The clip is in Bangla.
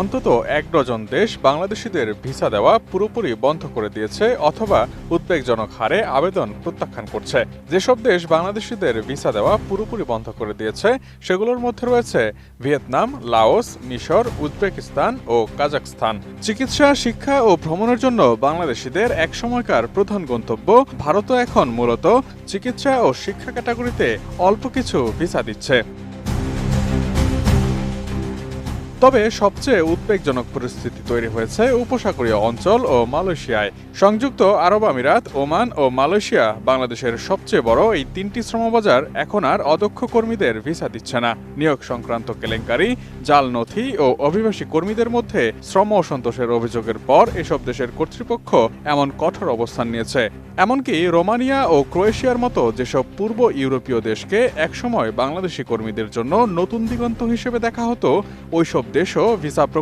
অন্তত এক ডজন দেশ বাংলাদেশিদের ভিসা দেওয়া পুরোপুরি বন্ধ করে দিয়েছে অথবা উদ্বেগজনক হারে আবেদন প্রত্যাখ্যান করছে। যেসব দেশ বাংলাদেশিদের ভিসা দেওয়া পুরোপুরি বন্ধ করে দিয়েছে, সেগুলোর মধ্যে রয়েছে ভিয়েতনাম, লাওস, মিশর, উজবেকিস্তান ও কাজাকস্তান চিকিৎসা, শিক্ষা ও ভ্রমণের জন্য বাংলাদেশিদের এক সময়কার প্রধান গন্তব্য ভারতও এখন মূলত চিকিৎসা ও শিক্ষা ক্যাটাগরিতে অল্প কিছু ভিসা দিচ্ছে। তবে সবচেয়ে উদ্বেগজনক পরিস্থিতি তৈরি হয়েছে উপসাগরীয় অঞ্চল ও মালয়েশিয়ায়। সংযুক্ত আরব আমিরাত, ওমান ও মালয়েশিয়া বাংলাদেশের সবচেয়ে বড় এই তিনটি শ্রমবাজার এখন আর অদক্ষ কর্মীদের ভিসা দিচ্ছে না। নিয়োগ সংক্রান্ত কেলেঙ্কারি, জাল নথি ও অভিবাসী কর্মীদের মধ্যে শ্রম অসন্তোষের অভিযোগের পর এসব দেশের কর্তৃপক্ষ এমন কঠোর অবস্থান নিয়েছে। এমনকি রোমানিয়া ও ক্রোয়েশিয়ার মতো যেসব পূর্ব ইউরোপীয় দেশকে একসময় বাংলাদেশি কর্মীদের জন্য নতুন দিগন্ত হিসেবে দেখা হতো, ওইসব দেশও ভিসা